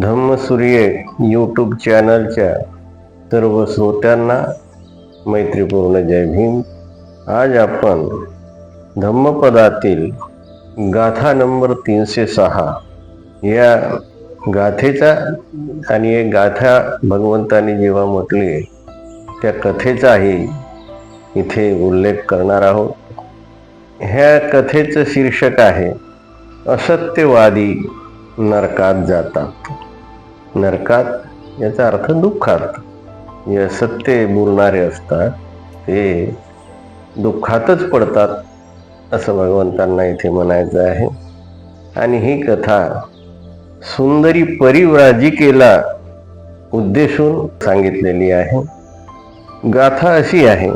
धम्मसूर्य YouTube चॅनलच्या सर्व श्रोत्यांना मैत्रीपूर्ण जय भीम. आज आपण धम्मपदातील गाथा नंबर तीनशे सहा या गाथेचा आणि एक गाथा भगवंताने जेव्हा म्हटली त्या कथेचाही इथे उल्लेख करणार आहोत. ह्या कथेचं शीर्षक आहे असत्यवादी नरकात जातात. नरकात याचा अर्थ दुःखात. या सत्य बोलणारे असतात ते दुःखातच पडतात असं भगवंतांना इथे म्हणायचं आहे. आणि ही कथा सुंदरी परिव्राजिकेला उद्देशून सांगितलेली आहे. गाथा अशी आहे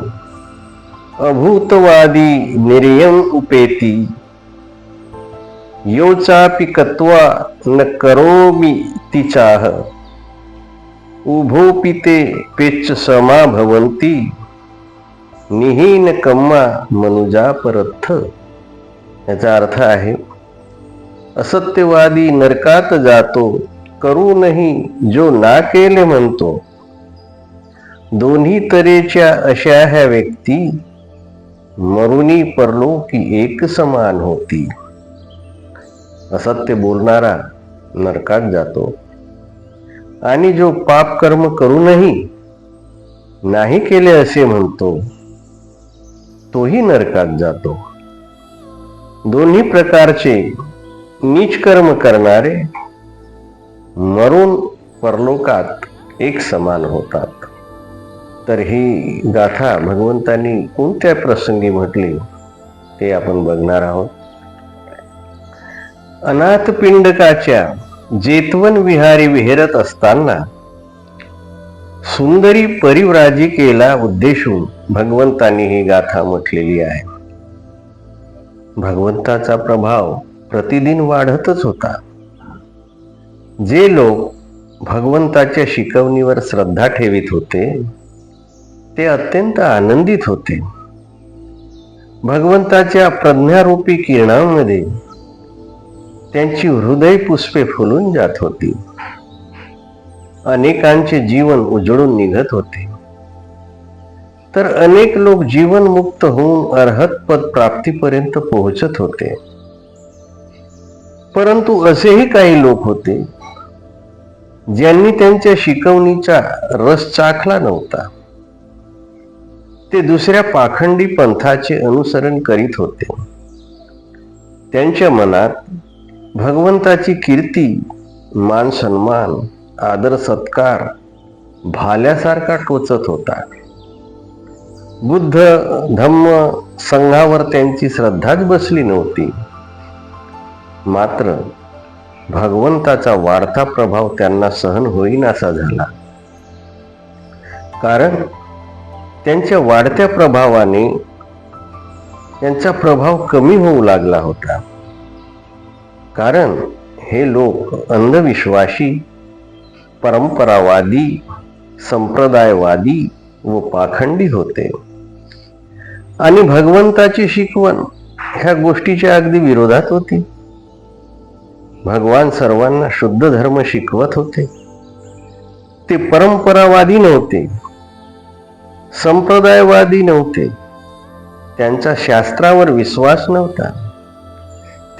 अभूतवादी निर्यम उपेती योचापि कत्वा न करोमि तिचाह। उभोपि ते पेच समा भवन्ति। निहीन कम्मा मनुजा परथ याचा अर्थ आहे, असत्यवादी नरकात जातो, करूनही जो ना केले म्हणतो। दोन्ही तऱ्हेच्या अशा ह्या व्यक्ती मरुनी परलो की एक समान होती। असत्य बोलणारा नरकात जातो. आणि जो पाप कर्म करूनही नाही केले असे म्हणतो तोही नरकात जातो. दोन्ही प्रकारचे नीच कर्म करणारे मरून परलोकात एक समान होतात. तर ही गाथा भगवंतांनी कोणत्या प्रसंगी म्हटली ते आपण बघणार आहोत. अनाथ पिंडकाच्या जेतवन विहारी विहेरत असताना सुंदरी परिव्राजिकेला उद्देशून भगवंतांनी ही गाथा म्हटलेली आहे. भगवंताचा प्रभाव प्रतिदिन वाढतच होता. जे लोक भगवंताच्या शिकवणीवर श्रद्धा ठेवित होते ते अत्यंत आनंदित होते. भगवंताच्या प्रज्ञारूपी किरणांमध्ये त्यांची हृदय पुष्पे फुलून जात होती. अनेकांचे जीवन उजळून निघत होते. तर अनेक लोक जीवनमुक्त होऊन अर्हत पद प्राप्तीपर्यंत पोहोचत होते. परंतु असेही काही लोक होते ज्यांनी त्यांच्या शिकवणीचा रस चाखला नव्हता. ते दुसऱ्या पाखंडी पंथाचे अनुसरण करीत होते. त्यांच्या मनात भगवंताची कीर्ती मान सन्मान आदर सत्कार भाल्यासारखा टोचत होता. बुद्ध धम्म संघावर त्यांची श्रद्धाच बसली नव्हती. मात्र भगवंताचा वाढता प्रभाव त्यांना सहन होईनासा झाला. कारण त्यांच्या वाढत्या प्रभावाने त्यांचा प्रभाव कमी होऊ लागला होता. कारण हे लोक अंधविश्वासी परंपरावादी संप्रदायवादी व पाखंडी होते. आणि भगवंताची शिकवण ह्या गोष्टीच्या अगदी विरोधात होती. भगवान सर्वांना शुद्ध धर्म शिकवत होते. ते परंपरावादी नव्हते. संप्रदायवादी नव्हते. त्यांचा शास्त्रावर विश्वास नव्हता.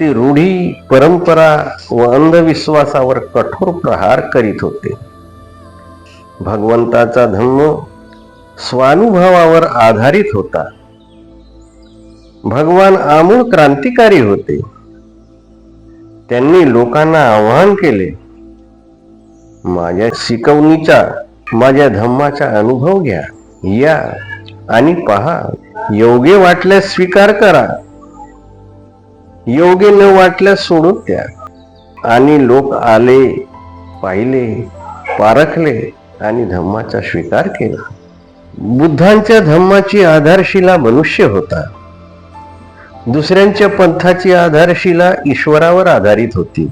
ते रूढी परंपरा व अंधविश्वासावर कठोर प्रहार करीत होते. भगवंताचा धम्म स्वानुभवावर आधारित होता. भगवान आमूळ क्रांतिकारी होते. त्यांनी लोकांना आवाहन केले माझ्या शिकवणीचा माझ्या धम्माचा अनुभव घ्या या आणि पहा. योग्य वाटल्यास स्वीकार करा. योग्य न वाटल्यास सोडून द्या. आणि लोक आले पाहिले पारखले आणि धम्माचा स्वीकार केला. बुद्धांच्या धम्माची आधारशिला मनुष्य होता. दुसऱ्यांच्या पंथाची आधारशिला ईश्वरावर आधारित होती.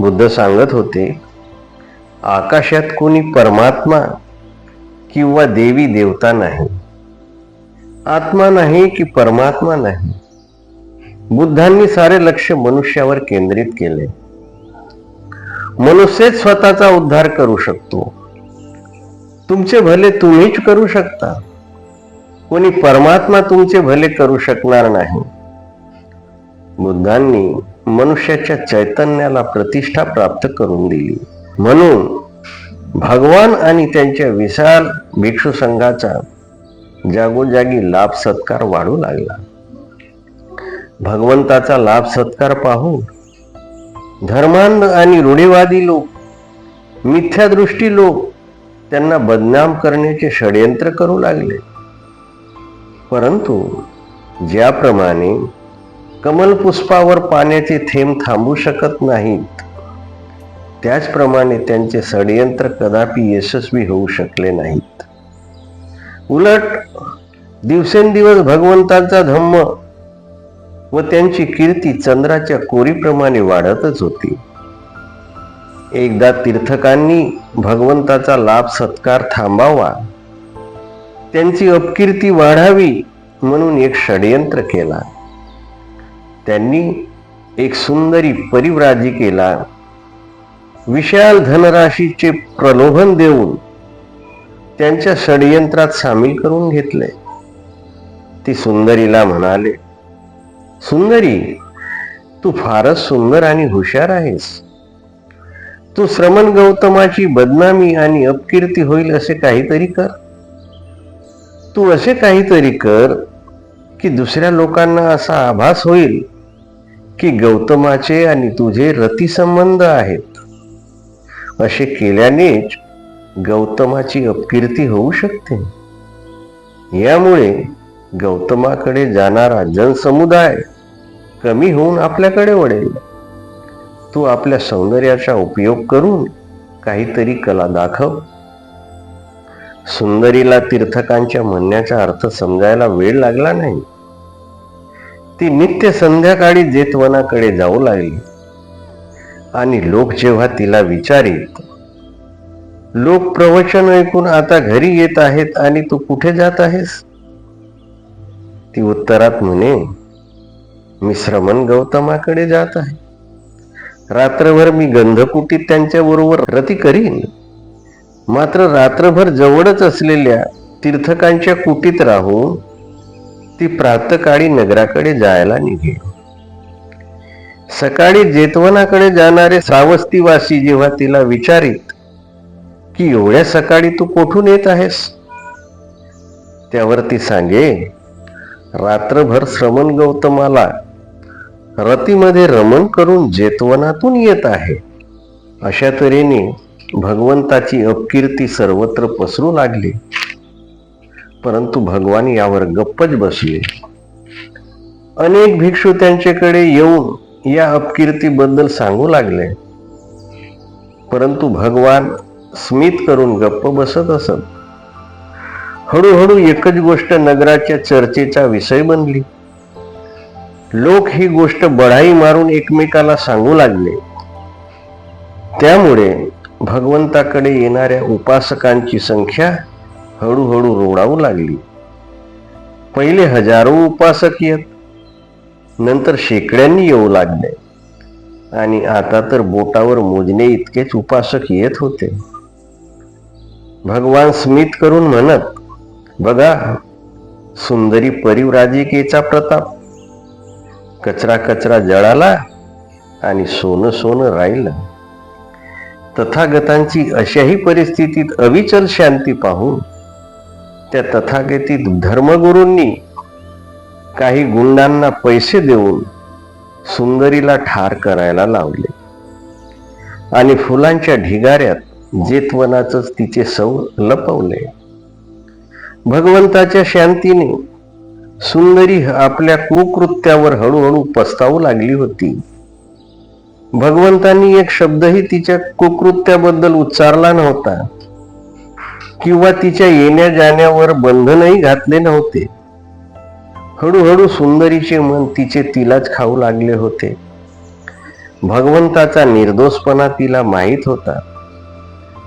बुद्ध सांगत होते आकाशात कोणी परमात्मा किंवा देवी देवता नाही. आत्मा नाही की परमात्मा नाही. बुद्धांनी सारे लक्ष मनुष्यावर केंद्रित केले. मनुष्यच स्वतःचा उद्धार करू शकतो. तुमचे भले तुम्हीच करू शकता. कोणी परमात्मा तुमचे भले करू शकणार नाही. बुद्धांनी मनुष्याच्या चैतन्याला प्रतिष्ठा प्राप्त करून दिली. म्हणून भगवान आणि त्यांच्या विशाल भिक्षू संघाचा जागोजागी लाभ सत्कार वाढू लागला. भगवंताचा लाभ सत्कार पाहून धर्मांध आणि रूढीवादी लोक मिथ्यादृष्टी लोक त्यांना बदनाम करण्याचे षडयंत्र करू लागले. परंतु ज्याप्रमाणे कमलपुष्पावर पाण्याचे थेंब थांबू शकत नाहीत त्याचप्रमाणे त्यांचे षडयंत्र कदापि यशस्वी होऊ शकले नाहीत. उलट दिवसेंदिवस भगवंताचा धम्म व त्यांची कीर्ती चंद्राच्या कोरीप्रमाणे वाढतच होती. एकदा तीर्थकांनी भगवंताचा लाभ सत्कार थांबावा. त्यांची अपकीर्ती वाढावी म्हणून एक षडयंत्र केला. त्यांनी एक सुंदरी परिव्राजिकेला विशाल धनराशीचे प्रलोभन देऊन त्यांच्या षडयंत्रात सामील करून घेतले. ती सुंदरीला म्हणाले सुंदरी तू फारच सुंदर आणि हुशार आहेस. तू श्रमण गौतमाची बदनामी आणि अपकीर्ती होईल असे काहीतरी कर. तू असे काहीतरी कर की दुसऱ्या लोकांना असा आभास होईल की गौतमाचे आणि तुझे रतिसंबंध आहेत. असे केल्यानेच गौतमाची अपकीर्ती होऊ शकते. यामुळे गौतमाकडे जाणारा जनसमुदाय कमी होऊन आपल्याकडे वळेल. तू आपल्या सौंदर्याचा उपयोग करून काहीतरी कला दाखव. सुंदरीला तीर्थकांच्या म्हणण्याचा अर्थ समजायला वेळ लागला नाही. ती नित्य संध्याकाळी जेतवनाकडे जाऊ लागली. आणि लोक जेव्हा तिला विचारित लोक प्रवचन ऐकून आता घरी येत आहेत आणि तू कुठे जात आहेस? ती उत्तरात म्हणे मी श्रमण गौतमाकडे जात आहे. रात्रभर मी गंधकुटीत त्यांच्याबरोबर रती करीन. मात्र रात्रभर जवळच असलेल्या तीर्थकांच्या कुटीत राहून ती प्रातकाळी नगराकडे जायला निघेल सकाळी जेतवनाकडे जाणारे श्रावस्तीवासी जेव्हा तिला विचारित की एवढ्या सकाळी तू कोठून येत आहेस? त्यावर ती सांगे रात्रभर श्रमण गौतमाला. रतीमध्ये रमण करून जेतवनातून येत आहे. अशा तऱ्हेने भगवंताची अपकीर्ती सर्वत्र पसरू लागली. परंतु भगवान यावर गप्पच बसले. अनेक भिक्षू त्यांच्याकडे येऊन या अपकीर्तीबद्दल सांगू लागले. परंतु भगवान स्मित करून गप्प बसत असत. हळूहळू एकच गोष्ट नगराच्या चर्चेचा विषय बनली. लोक ही गोष्ट बढाई मारून एकमेकाला सांगू लागले. त्यामुळे भगवंताकडे येणाऱ्या उपासकांची संख्या हळूहळू रोडावू लागली. पहिले हजारो उपासक येत नंतर शेकड्यांनी येऊ लागले आणि आता तर बोटावर मोजणे इतकेच उपासक येत होते. भगवान स्मित करून म्हणत बघा सुंदरी परिव्राजिकेचा प्रताप. कचरा कचरा जळाला आणि सोनं सोनं राहिलं. तथागतांची अशाही परिस्थितीत अविचल शांती पाहून त्या तथागतीत धर्मगुरूंनी काही गुंडांना पैसे देऊन सुंदरीला ठार करायला लावले. आणि फुलांच्या ढिगाऱ्यात जेतवनाच तिचे सौ लपवले. भगवंताच्या शांतीने सुंदरी आपल्या कुकृत्यावर हळूहळू पस्तावू लागली होती. भगवंतांनी एक शब्दही तिच्या कुकृत्याबद्दल उच्चारला नव्हता किंवा तिच्या येण्या जाण्यावर बंधनही घातले नव्हते. हळूहळू सुंदरीचे मन तिचे तिलाच खाऊ लागले होते. भगवंताचा निर्दोषपणा तिला माहीत होता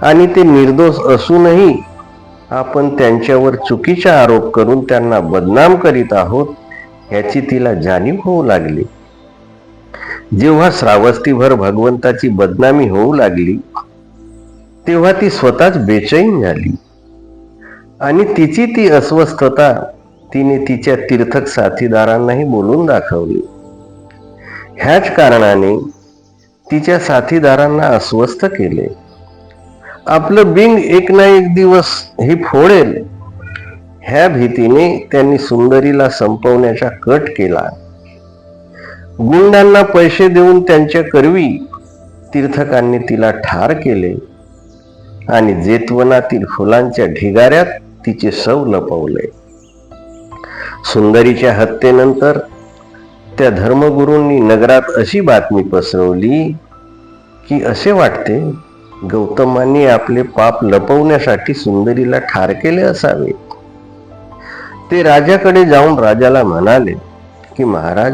आणि ते निर्दोष असूनही आपण त्यांच्यावर चुकीचा आरोप करून त्यांना बदनाम करीत आहोत याची तिला जाणीव होऊ लागली. जेव्हा श्रावस्तीभर भगवंताची बदनामी होऊ लागली तेव्हा ती स्वतःच बेचैन झाली. आणि तिची ती अस्वस्थता तिने तिच्या तीर्थक साथीदारांनाही बोलून दाखवली. ह्याच कारणाने तिच्या साथीदारांना अस्वस्थ केले. आपलं बिंग एक ना एक दिवस हे फोडेल. ह्या भीतीने त्यांनी सुंदरीला संपवण्याचा कट केला. गुंडांना पैसे देऊन त्यांच्या करवी तीर्थकांनी तिला ठार केले आणि जेतवनातील फुलांच्या ढिगाऱ्यात तिचे सव लपवले. सुंदरीच्या हत्येनंतर त्या धर्मगुरूंनी नगरात अशी बातमी पसरवली की असे वाटते गौतमांनी आपले पाप लपवण्यासाठी सुंदरीला ठार केले असावे. ते राजाकडे जाऊन राजाला म्हणाले की महाराज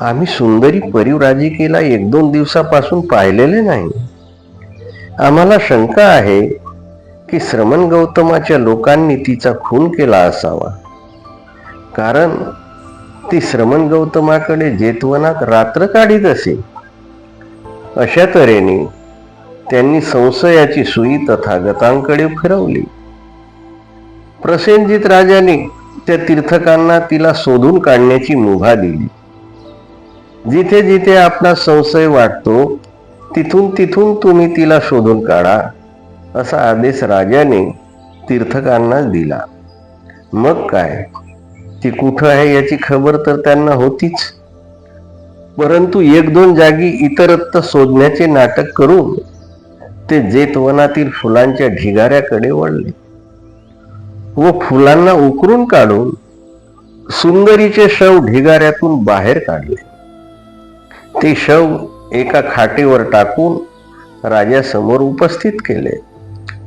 आम्ही सुंदरी परिवराजिकेला एक दोन दिवसापासून पाहिलेले नाही. आम्हाला शंका आहे की श्रमण गौतमाच्या लोकांनी तिचा खून केला असावा. कारण ती श्रमण गौतमाकडे जेतवनात रात्र काढीत असे. अशा तऱ्हेने त्यांनी संशयाची सुई तथागतांकडे फिरवली. प्रसेनजित राजाने त्या तीर्थकांना तिला शोधून काढण्याची मुभा दिली. जिथे जिथे आपला संशय वाटतो तिथून तिथून तुम्ही तिला शोधून काढा असा आदेश राजाने तीर्थकांना दिला. मग काय? ती कुठं आहे याची खबर तर त्यांना होतीच. परंतु एक दोन जागी इतरत्र शोधण्याचे नाटक करून ते जेतवनातील फुलांच्या ढिगाऱ्याकडे वळले व फुलांना उकरून काढून सुंदरीचे शव ढिगाऱ्यातून बाहेर काढले. ते शव एका खाटेवर टाकून राजासमोर उपस्थित केले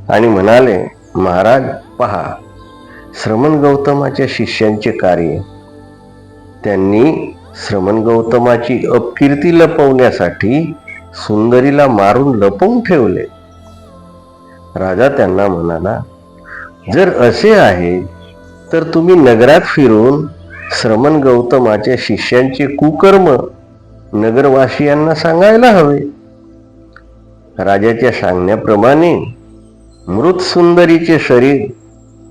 आणि म्हणाले महाराज पहा श्रमण गौतमाच्या शिष्यांचे कार्य. त्यांनी श्रमण गौतमाची अपकीर्ती लपवण्यासाठी सुंदरीला मारून लपवून ठेवले. राजा त्यांना म्हणाला जर असे आहे तर तुम्ही नगरात फिरून श्रमण गौतमाच्या शिष्यांचे कुकर्म नगरवासियांना सांगायला हवे. राजाच्या सांगण्याप्रमाणे मृत सुंदरीचे शरीर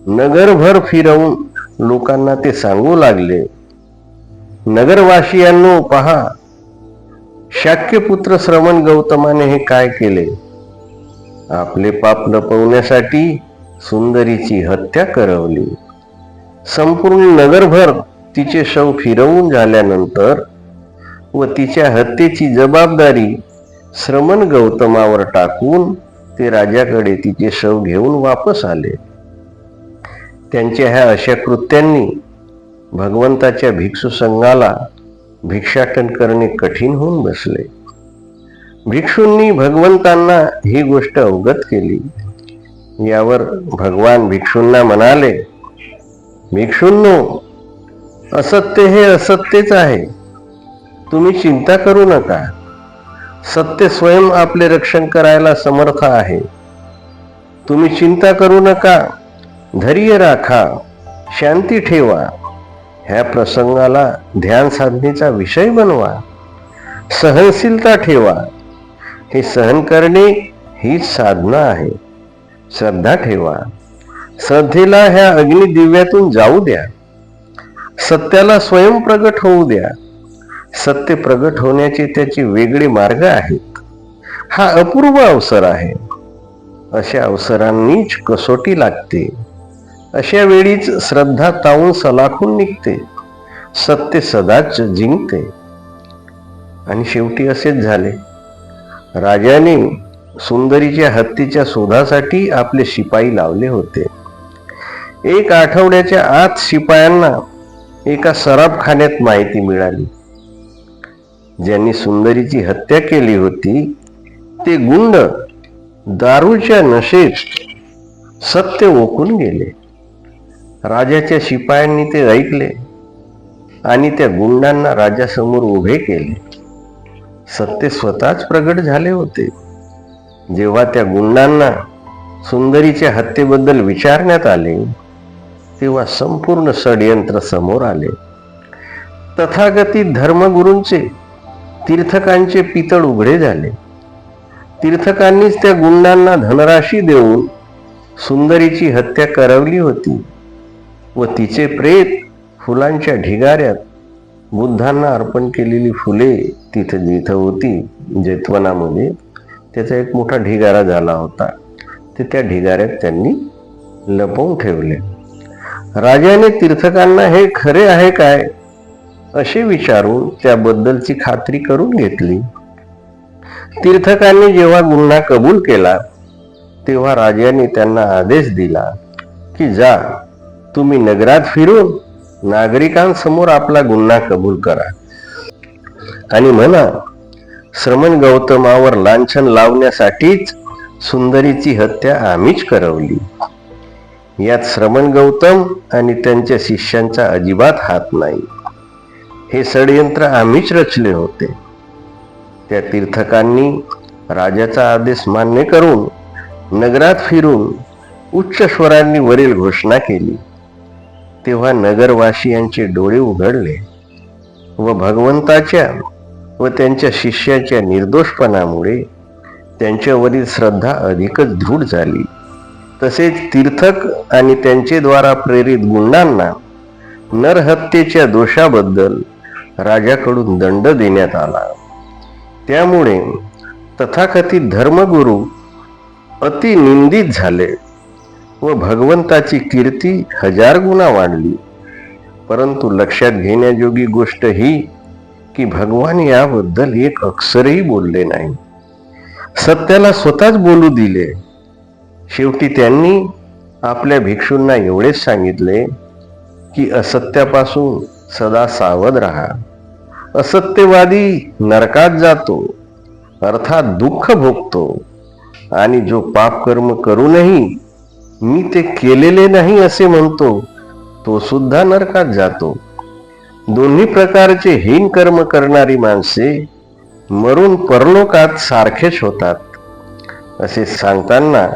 नगरभर फिरवून लोकांना ते सांगू लागले. नगरवासियांनो पहा शाक्यपुत्र श्रवण गौतमाने हे काय केले? आपले पाप लपवण्यासाठी सुंदरीची हत्या करवली. संपूर्ण नगरभर तिचे शव फिरवून झाल्यानंतर व तिच्या हत्येची जबाबदारी श्रमण गौतमावर टाकून ते राजाकडे तिचे शव घेऊन वापस आले. त्यांच्या ह्या अशा कृत्यांनी भगवंताच्या भिक्षू संघाला भिक्षाटन करणे कठीण होऊन बसले. भिक्षूंनी भगवंतांना ही गोष्ट अवगत केली. यावर भगवान भिक्षूंना म्हणाले भिक्षूंनो असत्य हे असत्यच आहे. तुम्ही चिंता करू नका. सत्य स्वयं आपले रक्षण करायला समर्थ आहे. तुम्ही चिंता करू नका. धैर्य राखा. शांती ठेवा. ह्या प्रसंगाला ध्यान साधनेचा विषय बनवा. सहनशीलता ठेवा. हे सहन करणे हीच साधना आहे. श्रद्धा ठेवा. श्रद्धेला ह्या अग्निदिव्यातून जाऊ द्या. सत्याला स्वयं प्रगट होऊ द्या. सत्य प्रगट होण्याचे त्याचे वेगळे मार्ग आहेत. हा अपूर्व अवसर आहे. अशा अवसरांनीच कसोटी लागते. अशा वेळीच श्रद्धा तावून सलाखून निघते. सत्य सदाच जिंकते. आणि शेवटी असेच झाले. राजाने सुंदरीच्या हत्तीच्या शोधासाठी आपले शिपाई लावले होते. एक आठवड्याच्या आत शिपायांना एका सराबखान्यात माहिती मिळाली. ज्यांनी सुंदरीची हत्या केली होती ते गुंड दारूच्या नशेत सत्य ओकून गेले. राजाच्या शिपायांनी ते ऐकले आणि त्या गुंडांना राजासमोर उभे केले. सत्य स्वतःच प्रगट झाले होते. जेव्हा त्या गुंडांना सुंदरीच्या हत्येबद्दल विचारण्यात आले तेव्हा संपूर्ण षडयंत्र समोर आले. तथागतीत धर्मगुरूंचे तीर्थकांचे पितळ उघडे झाले. तीर्थकांनीच त्या गुंडांना धनराशी देऊन सुंदरीची हत्या करवली होती. व तिचे प्रेत फुलांच्या ढिगाऱ्यात बुद्धांना अर्पण केलेली फुले तिथं जिथं होती जेतवनामध्ये त्याचा एक मोठा ढिगारा झाला होता. ते त्या ढिगाऱ्यात त्यांनी लपवून ठेवले. राजाने तीर्थकांना हे खरे आहे काय? असे विचारून त्याबद्दलची खात्री करून घेतली. तीर्थकांनी जेव्हा गुन्हा कबूल केला तेव्हा राजाने त्यांना आदेश दिला की जा तुम्ही नगरात फिरून नागरिकांसमोर आपला गुन्हा कबूल करा. आणि म्हणा श्रमण गौतमावर लांछन लावण्यासाठीच सुंदरीची हत्या आम्हीच करवली. यात श्रमण गौतम आणि त्यांच्या शिष्यांचा अजिबात हात नाही. हे षडयंत्र आम्हीच रचले होते. त्या तीर्थकांनी राजाचा आदेश मान्य करून नगरात फिरून उच्च स्वरांनी वरील घोषणा केली. तेव्हा नगरवासियांचे डोळे उघडले व भगवंताच्या व त्यांच्या शिष्याच्या निर्दोषपणामुळे त्यांच्यावरील श्रद्धा अधिकच दृढ झाली. तसेच तीर्थक आणि त्यांचे द्वारा प्रेरित गुंडांना नरहत्येच्या दोषाबद्दल राजाकडून दंड देण्यात आला. त्यामुळे तथाकथित धर्मगुरू अतिनिंदित झाले. व भगवंताची कीर्ती हजार गुणा वाढली. परंतु लक्षात घेण्याजोगी गोष्ट ही की भगवान याबद्दल एक अक्षरही बोलले नाही. सत्याला स्वतःच बोलू दिले. शेवटी त्यांनी आपल्या भिक्षूंना एवढेच सांगितले की असत्यापासून सदा सावध राहा. असत्यवादी नरकात जातो अर्थात दुःख भोगतो आणि जो पाप कर्म करूनही मी ते केलेले नाही असे म्हणतो तो सुद्धा नरकात जातो. दोन्ही प्रकारचे हीन कर्म करणारी माणसे मरून परलोकात सारखेच होतात. असे सांगताना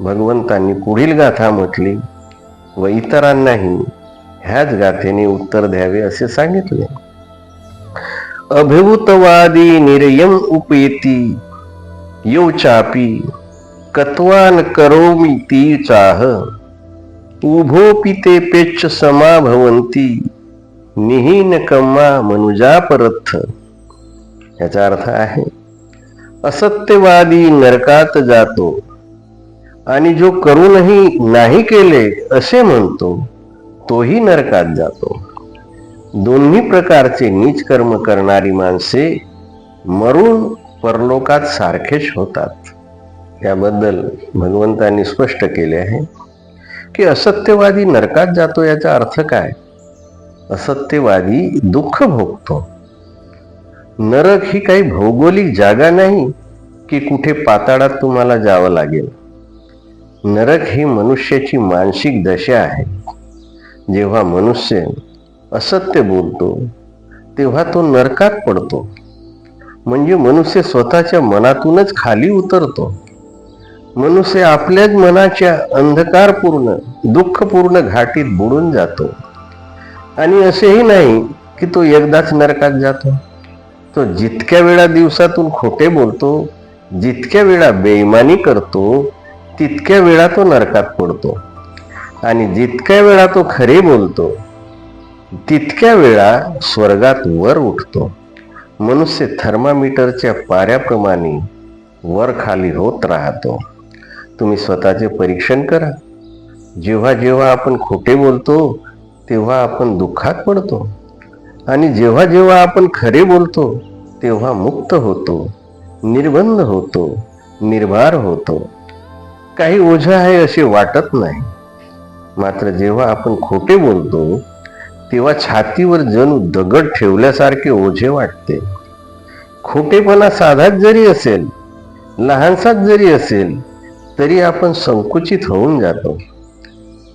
भगवंतांनी पुढील गाथा म्हटली व इतरांनाही ह्याच गाथेने उत्तर द्यावे असे सांगितले. अभिभूतवादी निर्यम उपेती यो चापी कत्वान करोमी ती चाह. उभोपी ते पेच समाभवंती निहीन कम्मा मनुजा परथ. याचा अर्थ आहे असत्यवादी नरकात जातो. आणि जो करूनही नाही केले असे म्हणतो तोही नरकात जातो. दोन्ही प्रकारचे नीच कर्म करणारी माणसे मरून परलोकात सारखेच होतात. याबद्दल भगवंतांनी स्पष्ट केले आहे की असत्यवादी नरकात जातो याचा अर्थ काय? असत्यवादी दुःख भोगतो. नरक ही काही भौगोलिक जागा नाही की कुठे पाताळात तुम्हाला जावं लागेल. नरक ही मनुष्याची मानसिक दशा आहे. जेव्हा मनुष्य असत्य बोलतो तेव्हा तो नरकात पडतो. म्हणजे मनुष्य स्वतःच्या मनातूनच खाली उतरतो. मनुष्य आपल्याच मनाच्या अंधकारपूर्ण दुःखपूर्ण घाटीत बुडून जातो. आणि असेही नाही की तो एकदाच नरकात जातो. तो जितक्या वेळा दिवसातून खोटे बोलतो जितक्या वेळा बेईमानी करतो तितक्या वेळा तो नरकात पडतो. आणि जितक्या वेळा तो खरे बोलतो तितक्या वेळा स्वर्गात वर उठतो. मनुष्य थर्मामीटरच्या पाऱ्याप्रमाणे वर खाली होत राहतो. तुम्ही स्वतःचे परीक्षण करा. जेव्हा जेव्हा आपण खोटे बोलतो तेव्हा आपण दुःखात पडतो. आणि जेव्हा जेव्हा आपण खरे बोलतो तेव्हा मुक्त होतो निर्बंध होतो निर्भार होतो. काही ओझं आहे असे वाटत नाही. मात्र जेव्हा आपण खोटे बोलतो तेव्हा छातीवर जणू दगड ठेवल्यासारखे ओझे वाटते. खोटेपणा साधाच जरी असेल लहानसाच जरी असेल तरी आपण संकुचित होऊन जातो.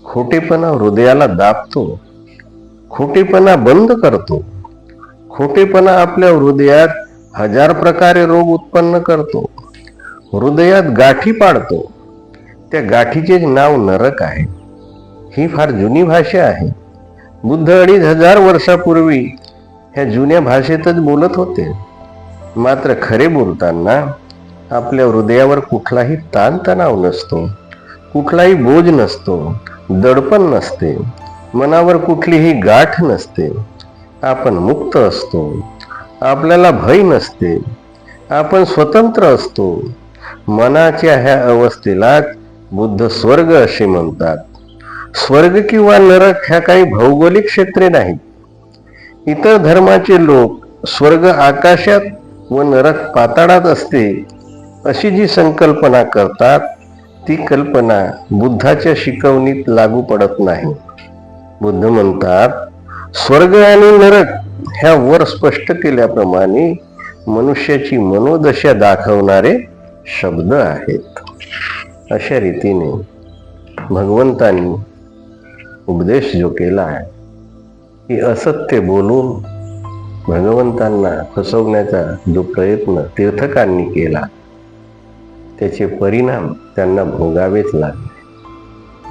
खोटेपणा हृदयाला दाबतो. खोटेपणा बंद करतो. खोटेपणा आपल्या हृदयात हजार प्रकारे रोग उत्पन्न करतो. हृदयात गाठी पाडतो. त्या गाठीचे नाव नरक आहे. ही फार जुनी भाषा आहे. बुद्ध अडीच हजार वर्षापूर्वी ह्या जुन्या भाषेतच बोलत होते. मात्र खरे बोलताना आपल्या हृदयावर कुठलाही ताणतणाव नसतो कुठलाही बोज नसतो दडपण नसते मनावर कुठलीही गाठ नसते. आपण मुक्त असतो आपल्याला भय नसते आपण स्वतंत्र असतो. मनाच्या ह्या अवस्थेलाच बुद्ध स्वर्ग असे म्हणतात. स्वर्ग किंवा नरक ह्या काही भौगोलिक क्षेत्रे नाहीत. इतर धर्माचे लोक स्वर्ग आकाशात व नरक पाताळात असते अशी जी संकल्पना करतात ती कल्पना बुद्धाच्या शिकवणीत लागू पडत नाही. बुद्ध म्हणतात स्वर्ग आणि नरक ह्या वर स्पष्ट केल्याप्रमाणे मनुष्याची मनोदशा दाखवणारे शब्द आहेत. अशा रीतीने भगवंतांनी उपदेश जो केला आहे की असत्य बोलून भगवंतांना फसवण्याचा जो प्रयत्न तीर्थकांनी केला त्याचे परिणाम त्यांना भोगावेच लागले.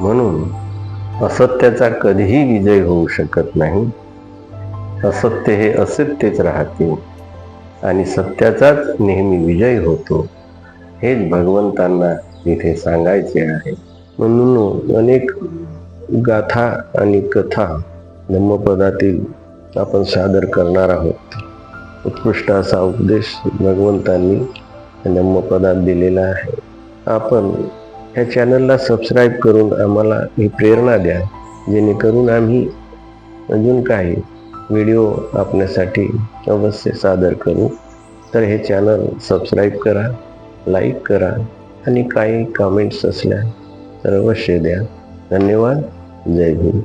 म्हणून असत्याचा कधीही विजय होऊ शकत नाही. असत्य हे असत्यच राहते आणि सत्याचाच नेहमी विजय होतो हेच भगवंतांना इथे सांगायचे आहे. म्हणून अनेक गाथा आणि कथा धम्मपदातील आपण सादर करणार आहोत. उत्कृष्ट असा उपदेश भगवंतांनी धम्मपदात दिलेला आहे. आपण ह्या चॅनलला सबस्क्राईब करून आम्हाला ही प्रेरणा द्या. जेणेकरून आम्ही अजून काही व्हिडिओ आपल्यासाठी अवश्य सादर करू. तर हे चॅनल सबस्क्राईब करा लाईक करा आणि काही कमेंट्स असल्या तर अवश्य द्या. धन्यवाद. जय भीम